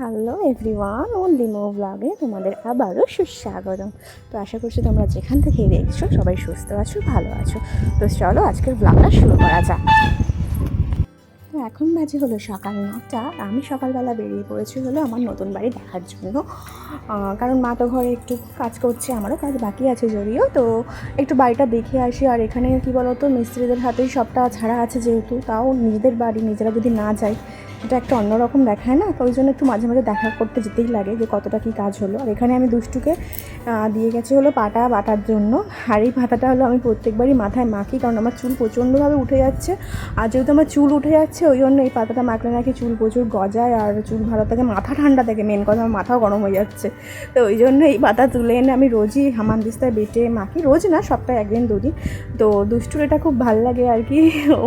Hello everyone only মো ব্লগে তোমাদের আবারও সুস্বাগতম। তো আশা করছি তোমরা যেখান থেকে দেখছ সবাই সুস্থ আছো, ভালো আছো। তো চলো আজকের ব্লগটা শুরু করা যাক। তো এখন বাজে হলো সকাল নটা, আমি সকালবেলা বেরিয়ে পড়েছি হলো আমার নতুন বাড়ি দেখার জন্য। কারণ মা তো ঘরে একটু কাজ করছে, আমারও কাজ বাকি আছে যদিও। তো একটু বাড়িটা দেখে আসি, আর এখানে কী বলতো, মিস্ত্রিদের হাতেই সবটা ছাড়া আছে যেহেতু, তাও নিজেদের বাড়ি, নিজেরা যদি না যায় এটা একটা অন্যরকম দেখায় না, তো ওই জন্য একটু মাঝে মাঝে দেখা করতে যেতেই লাগে যে কতটা কী কাজ হলো। আর এখানে আমি দুষ্টুকে দিয়ে গেছি হলো পাটা বাটার জন্য। আর এই পাতাটা হলো আমি প্রত্যেকবারই মাথায় মাখি, কারণ আমার চুল প্রচণ্ডভাবে উঠে যাচ্ছে। আর যেহেতু আমার চুল উঠে যাচ্ছে, ওই জন্য এই পাতাটা মাখলে নাকি চুল প্রচুর গজায়, আর চুল ভালো থাকে, মাথা ঠান্ডা থাকে মেন কথা আমার মাথাও গরম হয়ে যাচ্ছে। তো ওই জন্য এই পাতা তুলে এনে আমি রোজই হামান দিস্তায় বেটে মাখি, রোজ না, সপ্তাহে একদিন, দুদিন। তো দুষ্টুর এটা খুব ভালো লাগে আর কি।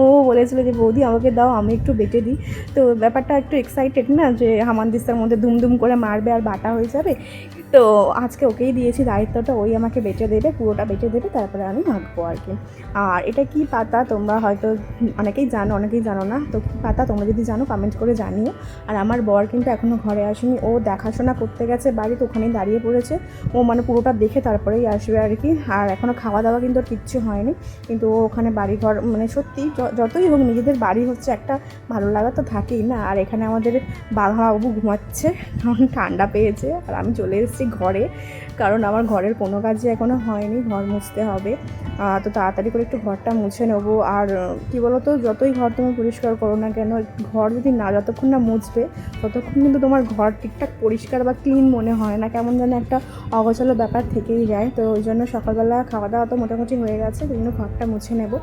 ও বলেছিল যে, বৌদি আমাকে দাও, আমি একটু বেটে দিই। তো ব্যাপারটা একটু এক্সাইটেড না যে হামান দিস্তার মধ্যে ধুমধুম করে মারবে আর বাটা হয়ে যাবে? তো আজকে ওকেই দিয়েছি, দায়িত্বটা ওই আমাকে বেটে দেবে, পুরোটা বেটে দেবে, তারপরে আমি মাখবো আর কি। আর এটা কি পাতা তোমরা হয়তো অনেকেই জানো অনেকেই জানো না, তো কী পাতা তোমরা যদি জানো কমেন্ট করে জানিও। আর আমার বর কিন্তু এখনও ঘরে আসেনি, ও দেখাশোনা করতে গেছে বাড়িতে, ওখানেই দাঁড়িয়ে পড়েছে। ও মানে পুরোটা দেখে তারপরেই আসবে আর কি। আর এখনও খাওয়া দাওয়া কিন্তু কিচ্ছু হয়নি, কিন্তু ও ওখানে বাড়ি ঘর মানে সত্যি যতই হোক নিজেদের বাড়ি হচ্ছে একটা ভালো লাগা তো থাকেই না। আর এখানে আমাদের বাঘা বাবু ঘুমাচ্ছে ঠান্ডা পেয়েছে, আর আমি চলে এসেছি। ঘরে, কারণ আমার ঘরের কোনো কাজই এখনও হয়নি, ঘর মুছতে হবে। তো তাড়াতাড়ি করে একটু ঘরটা মুছে নেব। আর, কী বলো তো যতই ঘর তুমি পরিষ্কার করো না কেন, ঘর যদি না, যতক্ষণ না মুছবে, ততক্ষণ কিন্তু তোমার ঘর ঠিকঠাক পরিষ্কার বা ক্লিন মনে হয় না। কেমন যেন একটা অগোছালো ব্যাপার থেকেই যায়। তো ওই জন্য সকালবেলা খাওয়া দাওয়া তো মোটামুটি হয়ে গেছে ওই জন্য ঘরটা মুছে নেব।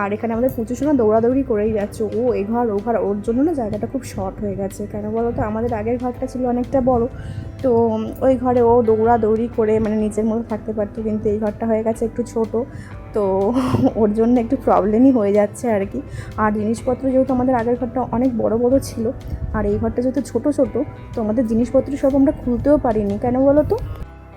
আর এখানে আমাদের প্রচুর সময় দৌড়াদৌড়ি করেই যাচ্ছে। ও, এ ঘর, ও ঘর, ওর জন্য না জায়গাটা খুব শর্ট হয়ে গেছে। কেন বলো তো আমাদের আগের ঘরটা ছিল অনেকটা বড়। তো ওই ঘরে ও দৌড়াদৌড়ি করে মানে নিজের মতো থাকতে পারতো, কিন্তু এই ঘরটা হয়ে গেছে একটু ছোট। তো ওর জন্য একটু প্রবলেমই হয়ে যাচ্ছে আর কি। আর জিনিসপত্র যেহেতু আমাদের আগের ঘরটা অনেক বড় বড় ছিল, আর এই ঘরটা যেহেতু ছোট ছোট, তো আমাদের জিনিসপত্র সব আমরা খুলতেও পারিনি। কেন বলো তো?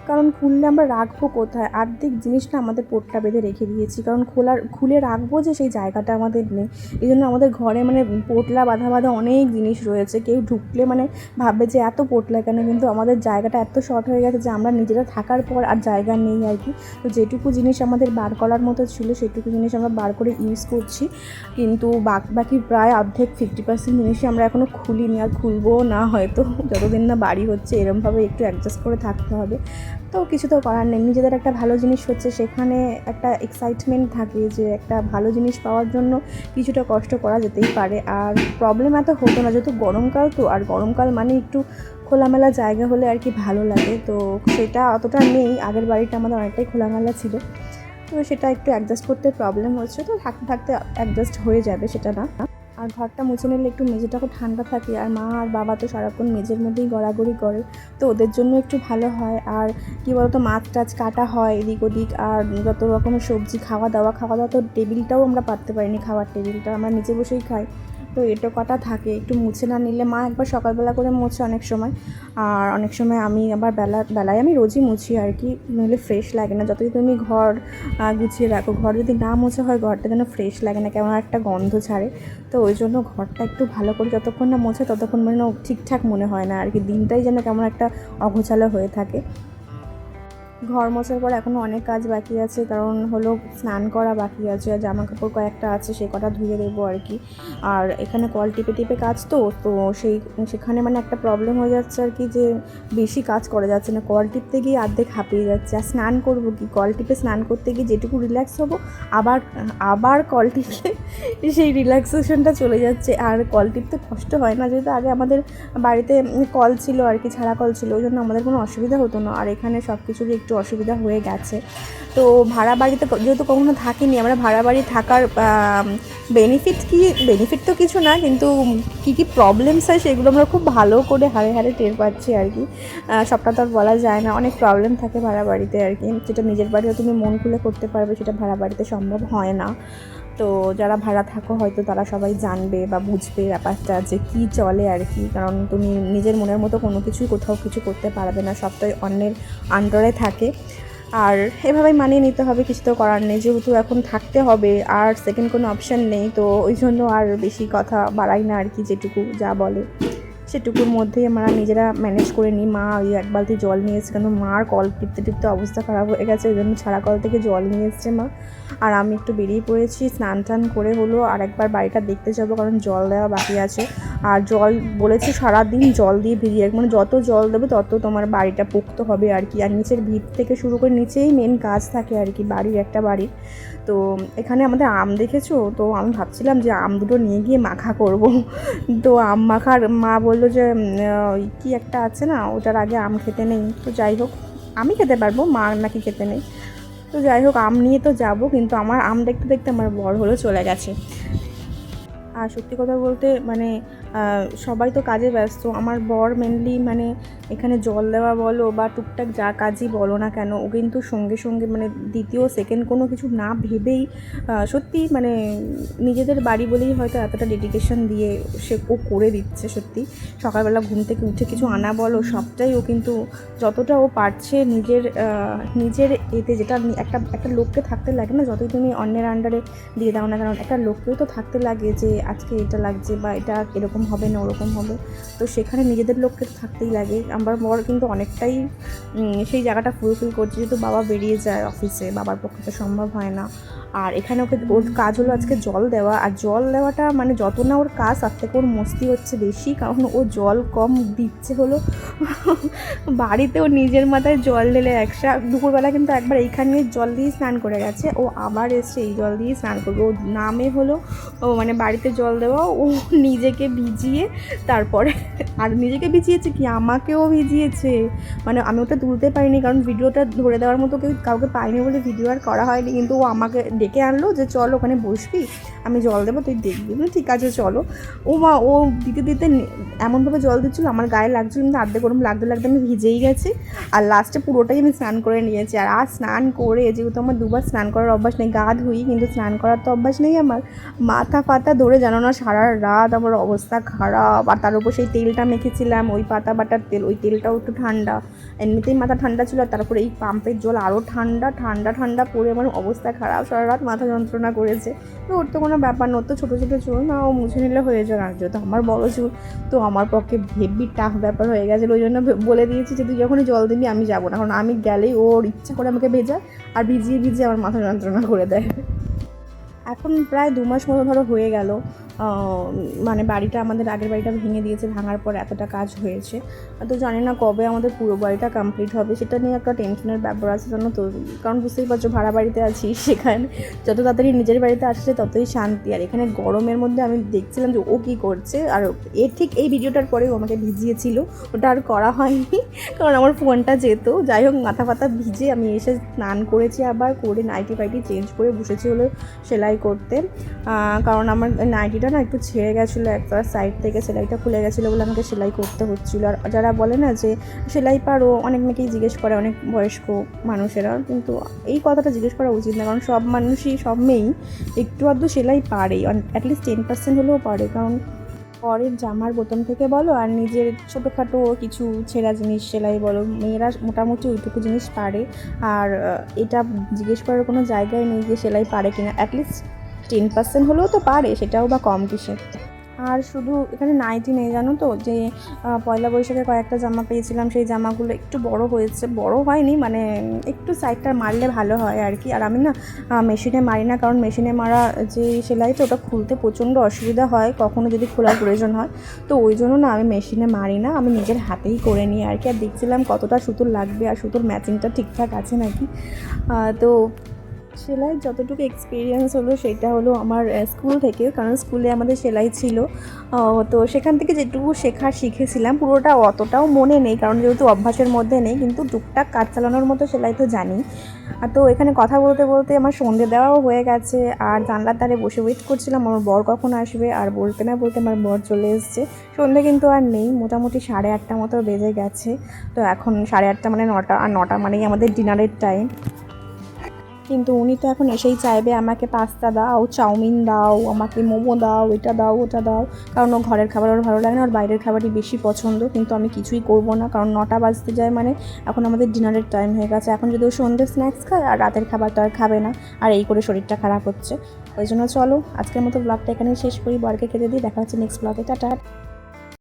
কারণ খুললে আমরা রাখব কোথায়? আর্ধেক জিনিসটা আমাদের পোটটা বেঁধে রেখে দিয়েছি। কারণ খোলার, খুলে রাখব যে সেই জায়গাটা আমাদের নেই। এই জন্য আমাদের ঘরে মানে পোটলা বাঁধা বাঁধা অনেক জিনিস রয়েছে। কেউ ঢুকলে মানে ভাববে যে এত পোটলা কেন? কিন্তু আমাদের জায়গাটা এত শর্ট হয়ে গেছে যে আমরা নিজেরা থাকার পর আর জায়গা নেই আর কি। তো যেটুকু জিনিস আমাদের বার করার মতো ছিল সেটুকু জিনিস আমরা বার করে ইউজ করছি। কিন্তু বাক- প্রায় অর্ধেক ফিফটি পার্সেন্ট জিনিসই আমরা এখনও খুলিনি। আর খুলবো না হয়তো। যতদিন না বাড়ি হচ্ছে এরমভাবে একটু অ্যাডজাস্ট করে থাকতে হবে। তো কিছু তো করার নেই। নিজেদের একটা ভালো জিনিস হচ্ছে সেখানে একটা এক্সাইটমেন্ট থাকে যে একটা ভালো জিনিস পাওয়ার জন্য কিছুটা কষ্ট করা যেতেই পারে। আর প্রবলেম এত হতো না, যেহেতু গরমকাল তো, আর গরমকাল মানে একটু খোলামেলা জায়গা হলে আর কি ভালো লাগে। তো সেটা অতটা নেই, আগের বাড়িটা আমাদের অনেকটাই খোলামেলা ছিল। তো সেটা একটু অ্যাডজাস্ট করতে প্রবলেম হচ্ছে, তো থাকতে থাকতে অ্যাডজাস্ট হয়ে যাবে সেটা না। আর ঘরটা মুছে নিলে একটু মেঝেটা খুব ঠান্ডা থাকে। আর মা আর বাবা তো সারাক্ষণ মেঝের মধ্যেই গড়াগড়ি করে। তো ওদের জন্য একটু ভালো হয়। আর কী বলতো, মাছ টাছ কাটা হয় এদিক ওদিক। আর যত রকমের সবজি খাওয়া দাওয়া খাওয়া দাওয়া তো টেবিলটাও আমরা পারতে পারিনি, খাওয়ার টেবিলটা। আমরা নিচে বসেই খাই। তো এটা কটা থাকে, একটু মুছে না নিলে মা একবার সকালবেলা করে মোছে অনেক সময়। আর অনেক সময় আমি আবার বেলা, বেলায় আমি রোজই মুছি আর কি, নইলে ফ্রেশ লাগে না। যতই তুমি ঘর গুছিয়ে রাখো, ঘর যদি না মোছা হয় ঘরটা যেন ফ্রেশ লাগে না, কেমন একটা গন্ধ ছাড়ে। তো ওই জন্য ঘরটা একটু ভালো করে যতক্ষণ না মোছে, ততক্ষণ মানে ঠিকঠাক মনে হয় না। আর কি দিনটাই যেন কেমন একটা অগোছালো হয়ে থাকে। ঘর মোছার পর এখনও অনেক কাজ বাকি আছে, কারণ হলো স্নান করা বাকি আছে, আর জামা কাপড় কয়েকটা আছে, সে কটা ধুয়ে দেবো আর কি। আর এখানে কল টিপে টিপে কাজ তো তো সেই, সেখানে মানে একটা প্রবলেম হয়ে যাচ্ছে আর কি যে বেশি কাজ করা যাচ্ছে না। কল টিপতে গিয়ে অর্ধেক হাঁপিয়ে যাচ্ছে। আর স্নান করব কি? কল টিপে স্নান করতে গিয়ে যেটুকু রিল্যাক্স হব, আবার আবার কল টিপে সেই রিল্যাক্সেশনটা চলে যাচ্ছে। আর কল টিপতে কষ্ট হয় না, যেহেতু আগে আমাদের বাড়িতে কল ছিল আর কি, ছাড়া কল ছিল, ওই জন্য আমাদের কোনো অসুবিধা হতো না। আর এখানে সব কিছুরই একটু অসুবিধা হয়ে গেছে। তো ভাড়া বাড়িতে যেহেতু কখনো থাকিনি, আমরা ভাড়া বাড়ি থাকার বেনিফিট কি বেনিফিট তো কিছু না, কিন্তু কী কী প্রবলেমস হয় সেগুলো আমরা খুব ভালো করে হারে হারে টের পাচ্ছি আর কি। সবটা তো আর বলা যায় না, অনেক প্রবলেম থাকে ভাড়া বাড়িতে আর কি। যেটা নিজের বাড়িও তুমি মন খুলে করতে পারবে, সেটা ভাড়া বাড়িতে সম্ভব হয় না। তো যারা ভাড়া থাকো হয়তো তারা সবাই জানবে বা বুঝবে ব্যাপারটা যে কি চলে আর কি। কারণ তুমি নিজের মনের মতো কোনো কিছুই কোথাও কিছু করতে পারবে না, সবটাই অন্যের আন্ডারে থাকে। আর এভাবেই মানিয়ে নিতে হবে, কিছু তো করার নেই। যেহেতু এখন থাকতে হবে, আর সেকেন্ড কোনো অপশান নেই, তো ওই জন্য আর বেশি কথা বাড়াই না আর কি, যেটুকু যা বলে। সেটুকুর মধ্যেই আমরা নিজেরা ম্যানেজ করে নিই। মা ওই এক বালতি জল নিয়ে এসছে কেন? মার কল টিপতে টিপতে অবস্থা খারাপ হয়ে গেছে, ওই জন্য ছাড়া কল থেকে জল নিয়ে এসছে মা। আর আমি একটু বেরিয়ে পড়েছি, স্নান টান করে হলো, আর একবার বাড়িটা দেখতে যাব, কারণ জল দেওয়া বাকি আছে। আর জল বলেছে সারাদিন জল দিয়ে ভিজিয়ে রাখ- মানে যত জল দেবে তত তোমার বাড়িটা পোক্ত হবে আর কি। আর নিচের ভিত থেকে শুরু করে নিচেই মেন কাজ থাকে আর কি, বাড়ির একটা বাড়ির তো এখানে আমাদের আম দেখেছ? তো আমি ভাবছিলাম যে আম দুটো নিয়ে গিয়ে মাখা করব। তো আম মাখার মা বলল যে কী একটা আছে না, ওটার আগে আম খেতে নেই। তো যাই হোক, আমি খেতে পারব, মা নাকি খেতে নেই। তো যাই হোক, আম নিয়ে তো যাব, কিন্তু আমার আম দেখতে দেখতে আমার বড় হলো চলে গেছে। আর সত্যি কথা বলতে মানে সবাই তো কাজে ব্যস্ত। আমার বর মেনলি মানে এখানে জল দেওয়া বলো বা টুকটাক যা কাজই বলো না কেন, ও কিন্তু সঙ্গে সঙ্গে মানে দ্বিতীয় সেকেন্ড কোনো কিছু না ভেবেই সত্যি মানে নিজেদের বাড়ি বলেই হয়তো এতটা ডেডিকেশন দিয়ে সে, ও করে দিচ্ছে সত্যি। সকালবেলা ঘুম থেকে উঠে কিছু আনা বলো, সবটাই ও কিন্তু যতটা ও পারছে নিজের নিজের এতে যেটা একটা একটা লোককে থাকতে লাগে না, যতই তুমি অন্যের আন্ডারে দিয়ে দাও না কারণ একটা লোককেও তো থাকতে লাগে যে আজকে এটা লাগছে বা এটা এরকম হবে না ওরকম হবে। তো সেখানে নিজেদের লোককে থাকতেই লাগে। আমার বর কিন্তু অনেকটাই সেই জায়গাটা ফুলফিল করছে। যেহেতু বাবা বেরিয়ে যায় অফিসে বাবার পক্ষে তো সম্ভব হয় না। আর এখানে ওকে, ওর কাজ হলো আজকে জল দেওয়া। আর জল দেওয়াটা মানে যত না ওর কাজ, তার থেকে ওর মস্তি হচ্ছে বেশি। কারণ ও জল কম দিচ্ছে হলো। বাড়িতে ও নিজের মাথায় জল ঢেলে একসা, দুপুরবেলা কিন্তু একবার এইখানে জল দিয়ে স্নান করে গেছে। ও আবার এসছে, এই জল দিয়ে স্নান করবে। ও নামে হলো, ও মানে বাড়িতে জল দেওয়া, ও নিজেকে ভিজিয়ে তারপরে, আর নিজেকে ভিজিয়েছে কি? আমাকেও ভিজিয়েছে। মানে আমি ওটা তুলতে পারিনি, কারণ ভিডিওটা ধরে দেওয়ার মতো কেউ কাউকে পাইনি বলে ভিডিও আর করা হয়নি। কিন্তু ও আমাকে ডেকে আনলো যে, চল ওখানে বসবি, আমি জল দেবো, তুই দেখবি। ঠিক আছে, চলো। ও মা, ও দিতে দিতে এমনভাবে জল দিচ্ছিল, আমার গায়ে লাগছিল, কিন্তু আর্ধেক ওরম লাগতে লাগতে আমি ভিজেই গেছি। আর লাস্টে পুরোটাই আমি স্নান করে নিয়েছি। আর আর স্নান করে, যেহেতু আমার দুবার স্নান করার অভ্যাস নেই, গা ধুই, কিন্তু স্নান করার তো অভ্যাস নেই আমার, মাথা ফাতা ধরে জানো না, সারা রাত আমার অবস্থা খারাপ। আর তার উপর সেই তেলটা মেখেছিলাম, ওই পাতা বাটার তেল, ওই তেলটাও একটু ঠান্ডা। এমনিতেই মাথা ঠান্ডা ছিল তারপরে এই পাম্পের জল আরও ঠান্ডা ঠান্ডা ঠান্ডা পড়ে আমার অবস্থা খারাপ। সারা রাত মাথা যন্ত্রণা করেছে। তো ওর তো কোনো ব্যাপার না, ওর তো ছোটো ছোটো চুল, না, ও মুছে নিলে হয়ে যায় আর যেহেতু আমার বড় চুল, তো আমার পক্ষে হেভি টাফ ব্যাপার হয়ে গেছে ওই জন্য বলে দিয়েছি যে, তুই যখনই জল দিবি, আমি যাব না। কারণ আমি গেলেই ওর ইচ্ছা করে আমাকে ভেজায় আর ভিজিয়ে ভিজিয়ে আমার মাথা যন্ত্রণা করে দেয়। এখন প্রায় দু মাস মতো ধরো হয়ে গেল। মানে বাড়িটা আমাদের আগের বাড়িটা ভেঙে দিয়েছে, ভাঙার পর এতটা কাজ হয়েছে। তো জানি না কবে আমাদের পুরো বাড়িটা কমপ্লিট হবে, সেটা নিয়ে একটা টেনশনের ব্যাপার আছে জানো তো। কারণ বুঝতেই পারছ, ভাড়া বাড়িতে আছি সেখানে। যত তাড়াতাড়ি নিজের বাড়িতে আসছে, ততই শান্তি। আর এখানে গরমের মধ্যে আমি দেখছিলাম যে ও কী করছে। আর এ ঠিক এই ভিডিওটার পরেও আমাকে ভিজিয়েছিল, ওটা আর করা হয়নি, কারণ আমার ফোনটা যেত। যাই হোক, মাথা ফাতা ভিজে আমি এসে স্নান করেছি আবার, করে নাইটি ফাইটি চেঞ্জ করে বসেছি হলো সেলাই করতে। কারণ আমার নাইটিটা না একটু ছেড়ে গেছিল একটা সাইড থেকে সেলাইটা খুলে গেছিল বলে আমাকে সেলাই করতে হচ্ছিল। আর যারা বলে না যে সেলাই পারো, অনেক মেয়েকেই জিজ্ঞেস করে অনেক বয়স্ক মানুষেরা। কিন্তু এই কথাটা জিজ্ঞেস করা উচিত না, কারণ সব মানুষই, সব মেয়েই একটু আধটু সেলাই পারে অ্যাটলিস্ট টেন পার্সেন্ট হলেও পারে। কারণ পরের জামার বোতাম থেকে বলো, আর নিজের ছোটোখাটো কিছু ছেঁড়া জিনিস সেলাই বলো, মেয়েরা মোটামুটি ওইটুকু জিনিস পারে। আর এটা জিজ্ঞেস করার কোনো জায়গায় নেই যে সেলাই পারে কিনা। অ্যাটলিস্ট টেন পার্সেন্ট হলেও তো পারে, সেটাও বা কম কিসের? আর শুধু এখানে নাইটি নেই, জানো তো? যে পয়লা বৈশাখে কয়েকটা জামা পেয়েছিলাম, সেই জামাগুলো একটু বড় হয়েছে, বড় হয়নি মানে একটু সাইডটা মারলে ভালো হয় আর কি। আর আমি না মেশিনে মারি না, কারণ মেশিনে মারা যে সেলাই তো, ওটা খুলতে প্রচণ্ড অসুবিধা হয়, কখনো যদি খোলার প্রয়োজন হয়। তো ওই জন্য না, আমি মেশিনে মারি না, আমি নিজের হাতেই করে নিই আর কি। আর দেখছিলাম কতটা সুতোর লাগবে, আর সুতোর ম্যাচিংটা ঠিকঠাক আছে নাকি? তো সেলাই যতটুকু এক্সপিরিয়েন্স হলো সেটা হলো আমার স্কুল থেকে, কারণ স্কুলে আমাদের সেলাই ছিল। তো সেখান থেকে যেটুকু শেখা শিখেছিলাম, পুরোটা অতটাও মনে নেই, কারণ যেহেতু অভ্যাসের মধ্যে নেই, কিন্তু টুকটাক কাজ চালানোর মতো সেলাই তো জানি। তো এখানে কথা বলতে বলতে আমার সন্ধে দেওয়াও হয়ে গেছে, আর জানলার ধারে বসে ওয়েট করছিলাম, আমার বর কখন আসবে, আর বলতে না বলতে আমার বর চলে এসছে। সন্ধে কিন্তু আর নেই, মোটামুটি সাড়ে আটটা মতো বেজে গেছে। তো এখন সাড়ে আটটা মানে নটা, আর নটা মানেই আমাদের ডিনারের টাইম কিন্তু উনি তো এখন এসেই চাইবে আমাকে পাস্তা দাও, চাউমিন দাও, আমাকে মোমো দাও, এটা দাও, ওটা দাও। কারণ ও ঘরের খাবার ওর ভালো লাগে না আর বাইরের খাবারই বেশি পছন্দ, কিন্তু আমি কিছুই করব না। কারণ নটা বাজতে যায় মানে এখন আমাদের ডিনারের টাইম হয়ে গেছে। এখন যদি ও সন্ধ্যে স্ন্যাক্স খায়, আর রাতের খাবার তো আর খাবে না। আর এই করে শরীরটা খারাপ হচ্ছে। ওই জন্য চলো, আজকের মতো ব্লগটা এখানেই শেষ করি। বরকে খেতে দিই, দেখা হচ্ছে নেক্সট ব্লগে টাটা।